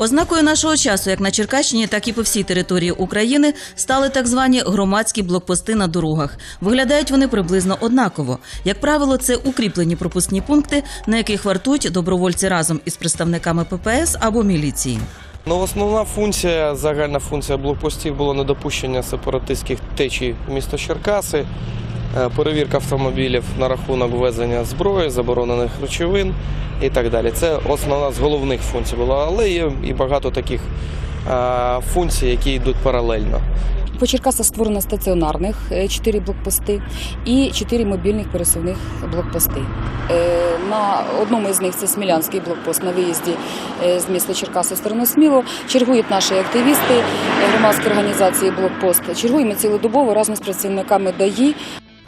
Ознакою нашого часу, як на Черкащині, так і по всій території України, стали так звані громадські блокпости на дорогах. Виглядають вони приблизно однаково. Як правило, це укріплені пропускні пункти, на яких вартують добровольці разом із представниками ППС або міліції. Ну, основна функція, загальна функція блокпостів було недопущення сепаратистських течій в місто Черкаси, перевірка автомобілів на рахунок ввезення зброї, заборонених речовин і так далі. Це основна з головних функцій була, але є і багато таких е, функцій, які йдуть паралельно. По Черкасах створено стаціонарних 4 блокпости і 4 мобільних пересувних блокпости. Е, На одному із них це Смілянський блокпост на виїзді е, з міста Черкаси в сторону Сміло. Чергують наші активісти е, громадської організації Блокпост. Чергуємо цілодобово разом з працівниками ДАІ.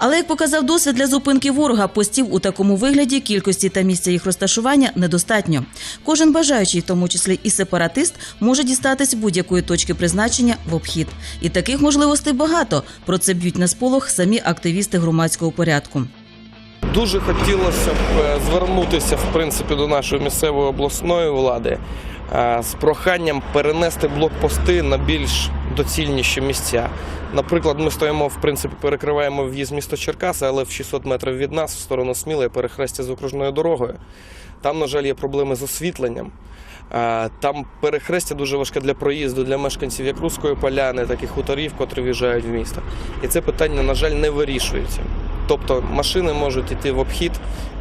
Але як показав досвід для зупинки ворога, постів у такому вигляді кількості та місця їх розташування недостатньо. Кожен бажаючий, в тому числі і сепаратист, може дістатись будь-якої точки призначення в обхід. І таких можливостей багато. Про це б'ють на сполох самі активісти громадського порядку. Дуже хотілося б е, звернутися в принципі до нашої місцевої обласної влади з проханням перенести блокпости на більш доцільніші місця. Наприклад, ми стоїмо, в принципі, перекриваємо в'їзд міста Черкаси, але в 600 метрів від нас, в сторону Сміли, перехрестя з окружною дорогою. Там, на жаль, є проблеми з освітленням. Е, Там перехрестя дуже важке для проїзду для мешканців як Руської поляни, так і хуторів, котрі в'їжджають в місто. І це питання, на жаль, не вирішується. Тобто машини можуть йти в обхід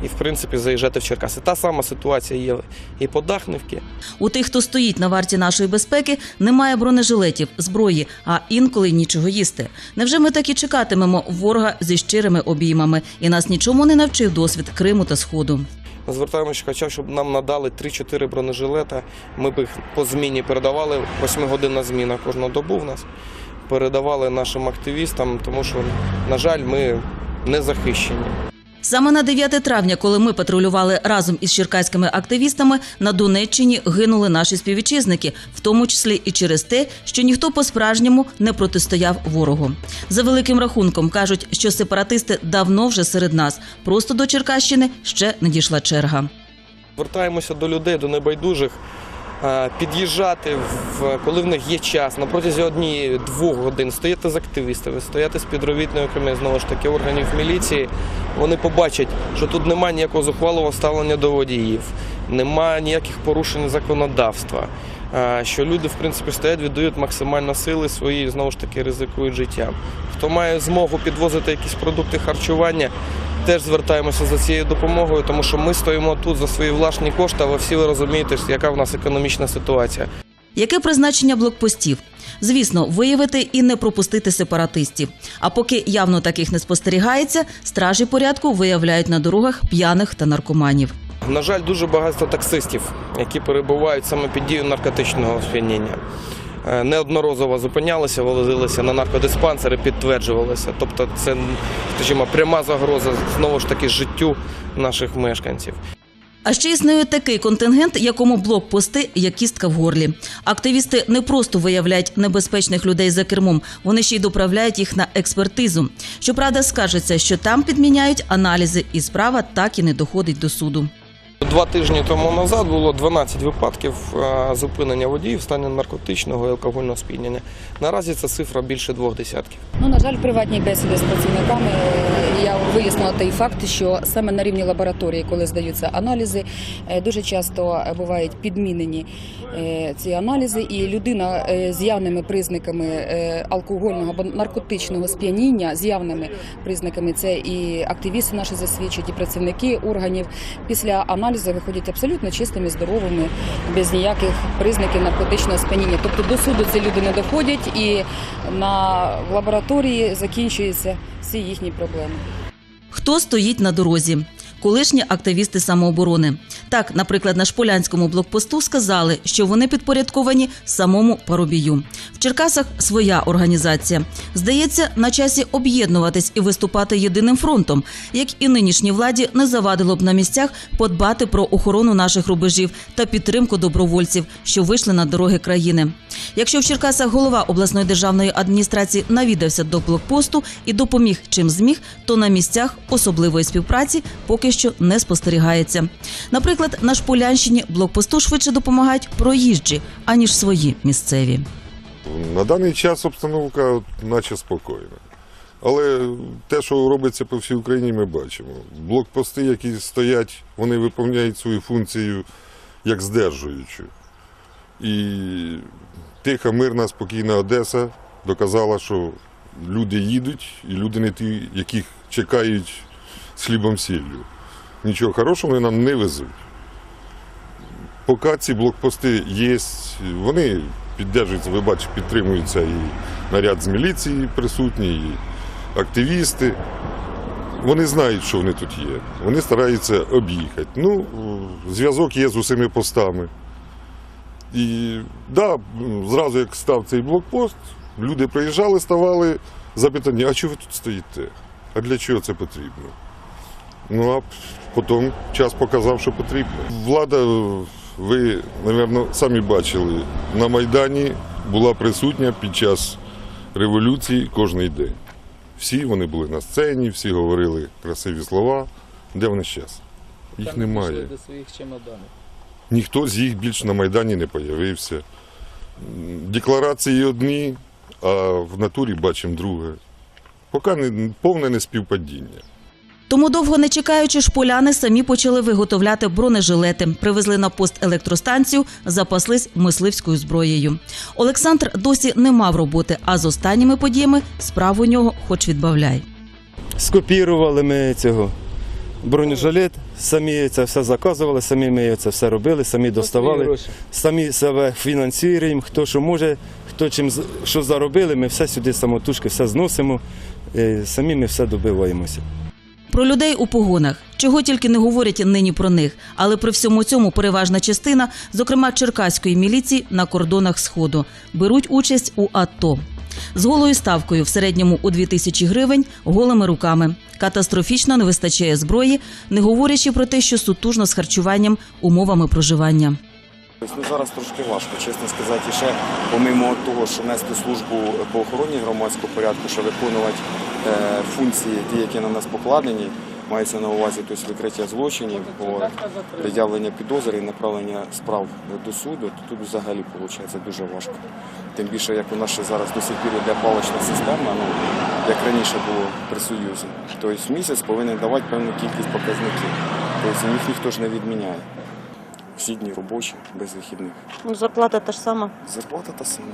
і, в принципі, заїжджати в Черкаси. Та сама ситуація є і по Дахнівці. У тих, хто стоїть на варті нашої безпеки, немає бронежилетів, зброї, а інколи нічого їсти. Невже ми так і чекатимемо ворога зі щирими обіймами? І нас нічому не навчив досвід Криму та Сходу. Ми звертаємося, хоча щоб нам надали 3-4 бронежилета. Ми б їх по зміні передавали 8-годинна зміна кожну добу в нас. Передавали нашим активістам, тому що, на жаль, ми не захищені. Саме на 9 травня, коли ми патрулювали разом із черкаськими активістами, на Донеччині гинули наші співвітчизники, в тому числі і через те, що ніхто по-справжньому не протистояв ворогу. За великим рахунком кажуть, що сепаратисти давно вже серед нас. Просто до Черкащини ще не дійшла черга. Звертаємося до людей, до небайдужих. Е, Під'їжджати, в, коли в них є час, на протязі однієї-двох годин стояти з активістами, стояти з підробітниками знову ж таки органів міліції. Вони побачать, що тут немає ніякого зухвалого ставлення до водіїв, немає ніяких порушень законодавства. е, Що люди, в принципі, стоять, віддають максимально сили свої, знову ж таки, ризикують життям. Хто має змогу підвозити якісь продукти харчування, теж звертаємося за цією допомогою, тому що ми стоїмо тут за свої власні кошти, ви всі ви розумієте, яка в нас економічна ситуація. Яке призначення блокпостів? Звісно, виявити і не пропустити сепаратистів. А поки явно таких не спостерігається, стражі порядку виявляють на дорогах п'яних та наркоманів. На жаль, дуже багато таксистів, які перебувають саме під дією наркотичного сп'яніння. Е, Неодноразово зупинялися, вивозилися на наркодиспансери, підтверджувалися. Тобто, це, скажімо, пряма загроза знову ж таки життю наших мешканців. А ще існує такий контингент, якому блокпости як кістка в горлі. Активісти не просто виявляють небезпечних людей за кермом, вони ще й доправляють їх на експертизу. Щоправда, скажеться, що там підміняють аналізи, і справа так і не доходить до суду. Два тижні тому назад було 12 випадків е, зупинення водіїв в стані наркотичного і алкогольного сп'яніння. Наразі це цифра більше двох десятків. Ну, на жаль, приватні бесіди з працівниками я вияснила той факт, що саме на рівні лабораторії, коли здаються аналізи, е, дуже часто бувають підмінені е, ці аналізи, і людина з явними признаками алкогольного або наркотичного сп'яніння, з явними признаками, це і активісти наші засвідчують, і працівники органів. Після аналізу виходять абсолютно чистими, здоровими, без ніяких признаків наркотичного сп'яніння. Тобто до суду ці люди не доходять, і на лабораторії закінчуються всі їхні проблеми. Хто стоїть на дорозі? Колишні активісти самооборони. Так, наприклад, на шполянському блокпосту сказали, що вони підпорядковані самому парубію. В Черкасах своя організація. Здається, на часі об'єднуватись і виступати єдиним фронтом, як і нинішній владі не завадило б на місцях подбати про охорону наших рубежів та підтримку добровольців, що вийшли на дороги країни. Якщо в Черкасах голова обласної державної адміністрації навідався до блокпосту і допоміг чим зміг, то на місцях особливої співпраці поки поки що не спостерігається. Наприклад, на Шполянщині блокпосту швидше допомагають проїжджі, аніж свої місцеві. На даний час обстановка наче спокійна. Але те, що робиться по всій Україні, ми бачимо. Блокпости, які стоять, вони виконують свою функцію як здержуючу. І тиха, мирна, спокійна Одеса доказала, що люди їдуть, і люди не ті, яких чекають з хлібом сіллю. Нічого хорошого вони нам не везуть. Поки ці блокпости є, вони піддержуються, ви бачите, підтримуються і наряд з міліції присутній, і активісти. Вони знають, що вони тут є. Вони стараються об'їхати. Ну, зв'язок є з усіми постами. І да, зразу як став цей блокпост, люди приїжджали, ставали запитання, а чого ви тут стоїте? А для чого це потрібно? Ну а потім час показав, що потрібно. Влада, ви, мабуть, самі бачили, на Майдані була присутня під час революції кожен день. Всі вони були на сцені, всі говорили красиві слова. Де вони зараз? Їх немає. до своїх чемоданів. Ніхто з їх більше на Майдані не появився. Декларації одні, а в натурі бачимо друге. Поки не повне неспівпадіння. Тому довго не чекаючи, шполяни самі почали виготовляти бронежилети, привезли на пост електростанцію, запаслись мисливською зброєю. Олександр досі не мав роботи, а з останніми подіями справу у нього хоч відбавляй. скопірували ми цього бронежилет, самі це все заказували, самі ми це все робили, самі доставали, самі себе фінансуємо, хто що може, хто чим з- що заробили, ми все сюди самотужки, все зносимо, е, самі ми все добиваємося. Про людей у погонах, чого тільки не говорять нині про них, але при всьому цьому переважна частина, зокрема черкаської міліції, на кордонах сходу беруть участь у АТО. З голою ставкою в середньому у 2000 гривень, голими руками. Катастрофічно не вистачає зброї, не говорячи про те, що сутужно з харчуванням, умовами проживання. Тобто, Ну, зараз трошки важко, чесно сказати, і ще помимо того, що нести службу по охороні громадського порядку, що виконувати е, функції, ті, які на нас покладені, мається на увазі тобто, викриття злочинів, от, пред'явлення підозри і направлення справ до суду, то тут взагалі виходить дуже важко. Тим більше, як у нас ще зараз до сих пір йде палична система, ну, як раніше було при Союзі. Тобто місяць повинен давати певну кількість показників. Тобто їх ніхто ж не відміняє. Всі дні робочі, без вихідних. Ну, зарплата та ж сама. Зарплата та сама.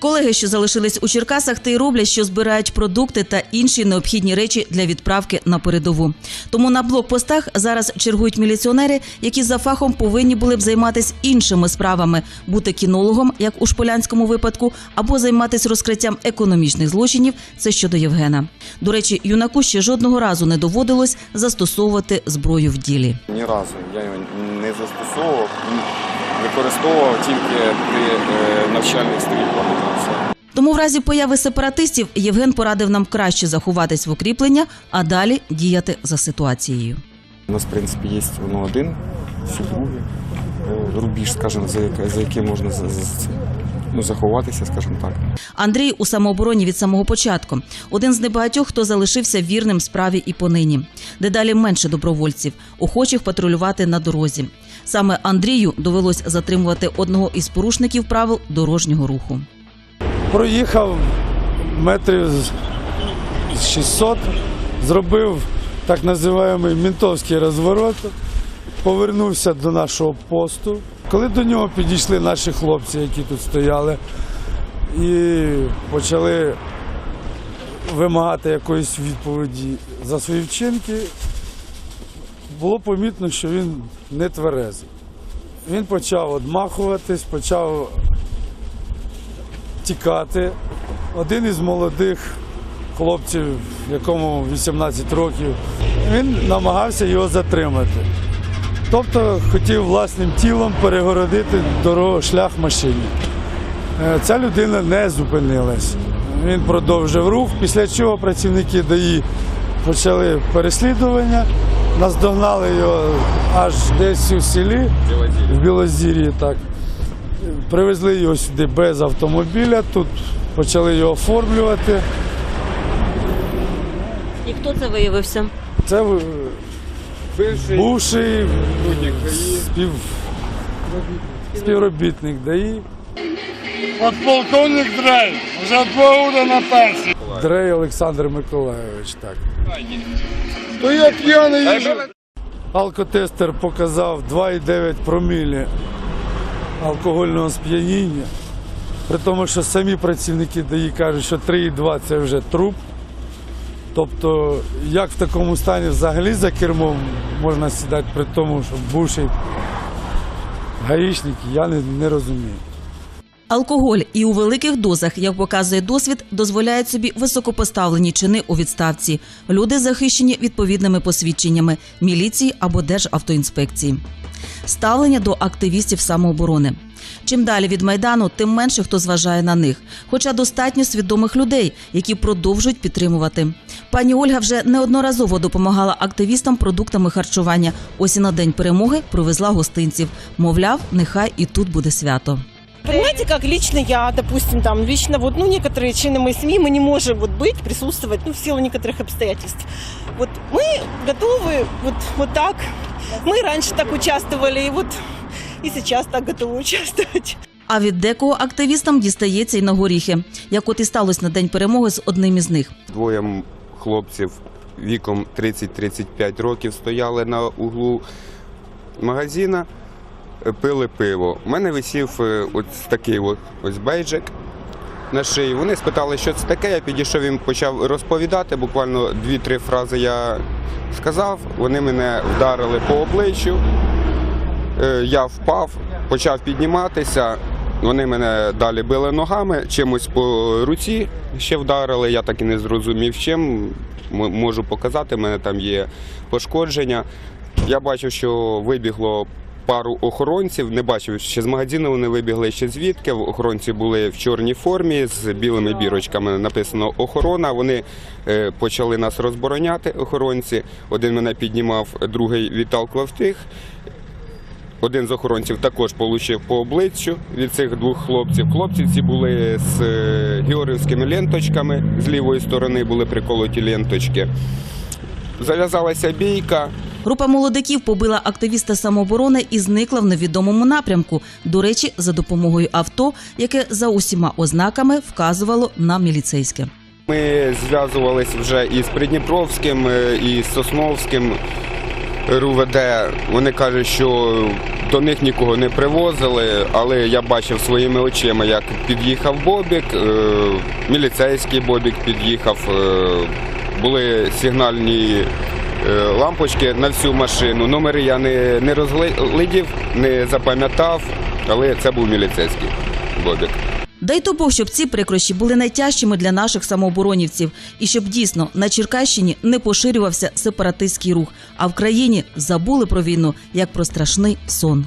Колеги, що залишились у Черкасах, та й роблять, що збирають продукти та інші необхідні речі для відправки на передову. Тому на блокпостах зараз чергують міліціонери, які за фахом повинні були б займатися іншими справами, бути кінологом, як у шполянському випадку, або займатися розкриттям економічних злочинів. Це щодо Євгена. До речі, юнаку ще жодного разу не доводилось застосовувати зброю в ділі. Ні разу я його не застосовував, використовував тільки при е, навчальних стрільбах. І. Тому в разі появи сепаратистів Євген порадив нам краще заховатись в укріплення, а далі діяти за ситуацією. У нас, в принципі, є воно один. Е, Рубіж, скажімо, за, яким можна ну, заховатися, скажімо так. Андрій у самообороні від самого початку. Один з небагатьох, хто залишився вірним справі і понині. Дедалі менше добровольців, охочих патрулювати на дорозі. Саме Андрію довелось затримувати одного із порушників правил дорожнього руху. Проїхав метрів 600, зробив так називаємий ментовський розворот, повернувся до нашого посту. Коли до нього підійшли наші хлопці, які тут стояли, і почали вимагати якоїсь відповіді за свої вчинки, було помітно, що він не тверезий. Він почав одмахуватись, почав тікати. Один із молодих хлопців, якому 18 років, він намагався його затримати. Тобто хотів власним тілом перегородити дорогу шлях машині. Е, Ця людина не зупинилась. Він продовжив рух, після чого працівники ДАІ почали переслідування, наздогнали його аж десь у селі, в Білозір'ї. Так. Привезли його сюди без автомобіля, тут почали його оформлювати. І хто це виявився? Це е, бувший спів... співробітник ДАІ. Подполковник Дрей, вже два роки на пенсії. Дрей Олександр Миколайович. Так. То я п'яний їжу. Алкотестер показав 2,9 промілі алкогольного сп'яніння. При тому, що самі працівники ДАІ кажуть, що 3,2 це вже труп. Тобто, як в такому стані взагалі за кермом можна сідати при тому, що бувший гаїшник, я не, не розумію. Алкоголь і у великих дозах, як показує досвід, дозволяють собі високопоставлені чини у відставці. Люди захищені відповідними посвідченнями міліції або Державтоінспекції. Ставлення до активістів самооборони. Чим далі від майдану, тим менше хто зважає на них. Хоча достатньо свідомих людей, які продовжують підтримувати. Пані Ольга вже неодноразово допомагала активістам продуктами харчування. Ось і на день перемоги привезла гостинців. Мовляв, нехай і тут буде свято. Понимаете, как лично я, допустим, там, лично вот, ну, некоторые члены моей семьи, мы не можем вот быть, присутствовать, ну, в силу некоторых обстоятельств. Вот мы готовы вот, вот так. Мы раньше так участвовали, и вот и сейчас так готовы участвовать. А від декого активістам дістається й на горіхи, як от і сталося на день перемоги з одним із них. Двоє м- хлопців віком 30-35 років стояли на углу магазина, е, пили пиво. У мене висів е, ось такий ось бейджик на шиї. Вони спитали, що це таке. Я підійшов їм почав розповідати. Буквально дві-три фрази я сказав. Вони мене вдарили по обличчю. Е, Я впав, почав підніматися. Вони мене далі били ногами, чимось по руці ще вдарили. Я так і не зрозумів, чим. Можу показати, в мене там є пошкодження. Я бачив, що вибігло пару охоронців. Не бачив, ще з магазину вони вибігли ще звідки. Охоронці були в чорній формі з білими бірочками. Написано охорона. Вони е, почали нас розбороняти. Охоронці. Один мене піднімав, другий відталкував тих. Один з охоронців також отримав по обличчю від цих двох хлопців. Хлопці ці були з е, георгівськими ленточками. З лівої сторони були приколоті ленточки. Зав'язалася бійка. Група молодиків побила активіста самооборони і зникла в невідомому напрямку. До речі, за допомогою авто, яке за усіма ознаками вказувало на міліцейське. Ми зв'язувалися вже із Придніпровським, і з Сосновським РУВД. Вони кажуть, що до них нікого не привозили, але я бачив своїми очима, як під'їхав Бобік, е, міліцейський Бобік під'їхав, е, були сигнальні е, лампочки на всю машину. Номери я не, не розглядів, не запам'ятав, але це був міліцейський Бобік. Дай то Бог, щоб ці прикрощі були найтяжчими для наших самооборонівців, і щоб дійсно на Черкащині не поширювався сепаратистський рух, а в країні забули про війну як про страшний сон.